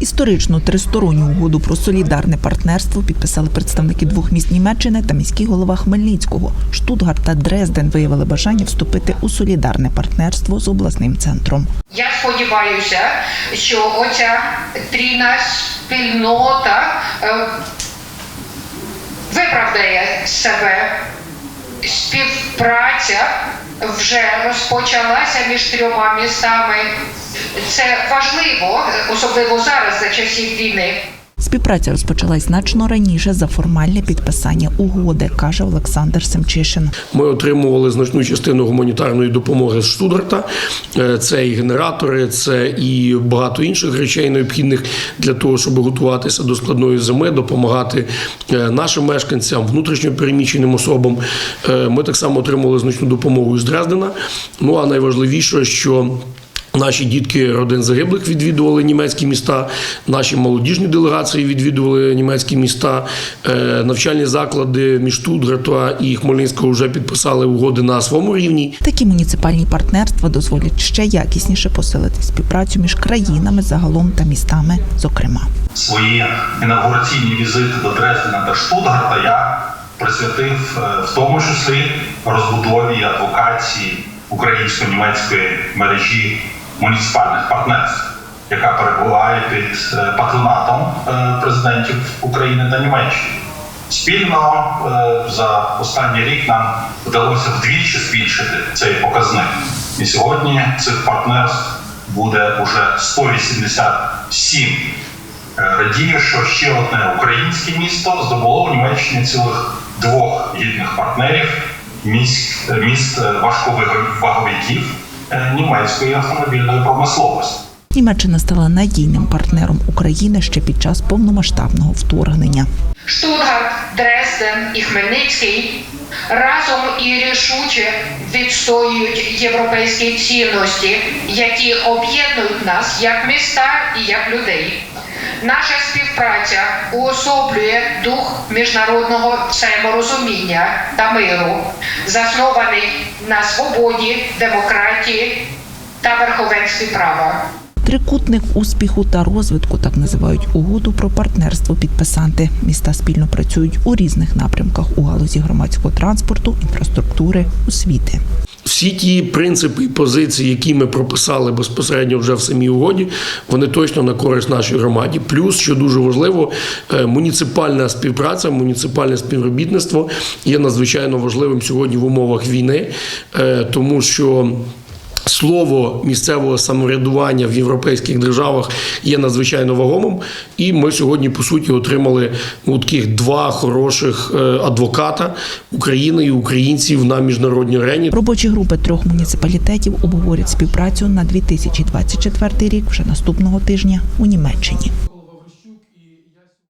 Історичну тристоронню угоду про солідарне партнерство підписали представники двох міст Німеччини та міський голова Хмельницького. Штутгарт та Дрезден виявили бажання вступити у солідарне партнерство з обласним центром. Я сподіваюся, що оця трійна спільнота е, виправдає себе. Співпраця вже розпочалася між трьома містами. Це важливо, особливо зараз за часів війни. Співпраця розпочалась значно раніше за формальне підписання угоди, каже Олександр Семчишин. Ми отримували значну частину гуманітарної допомоги з Штутгарта. Е, Це і генератори, це і багато інших речей необхідних для того, щоб готуватися до складної зими, допомагати е, нашим мешканцям, внутрішньо переміщеним особам. Е, Ми так само отримували значну допомогу із Дрездена. Ну а найважливіше, що Наші дітки родин загиблих відвідували німецькі міста. Наші молодіжні делегації відвідували німецькі міста. Е, Навчальні заклади між Штутгарта і Хмельницького вже підписали угоди на своєму рівні. Такі муніципальні партнерства дозволять ще якісніше посилити співпрацю між країнами загалом та містами, зокрема. свої інавгураційні візити до Дрездена та Штутгарта я присвятив е, в тому числі розбудові адвокації українсько-німецької мережі муніципальних партнерств, яка перебуває під е, патронатом е, президентів України та Німеччини. Спільно е, за останній рік нам вдалося вдвічі збільшити цей показник. І сьогодні цих партнерств буде уже 187 Е, Радію, що ще одне українське місто здобуло в Німеччині цілих двох гідних партнерів міст, міст важковаговиків е, німецької автомобільної промисловості. Німеччина стала надійним партнером України ще під час повномасштабного вторгнення. Штутгарт, Дрезден і Хмельницький разом і рішуче відстоюють європейські цінності, які об'єднують нас як міста і як людей. Наша співпраця уособлює дух міжнародного взаєморозуміння та миру, заснований на свободі, демократії та верховенстві права. Трикутник успіху та розвитку так називають угоду про партнерство підписанти. Міста спільно працюють у різних напрямках у галузі громадського транспорту, інфраструктури, освіти. Всі ті принципи і позиції, які ми прописали безпосередньо вже в самій угоді, вони точно на користь нашій громаді. Плюс, що дуже важливо, е, муніципальна співпраця, муніципальне співробітництво є надзвичайно важливим сьогодні в умовах війни, е, тому що. Слово місцевого самоврядування в європейських державах є надзвичайно вагомим, і ми сьогодні по суті отримали ну, таких два хороших е, адвоката України і українців на міжнародній арені. Робочі групи трьох муніципалітетів обговорять співпрацю на 2024 рік вже наступного тижня у Німеччині.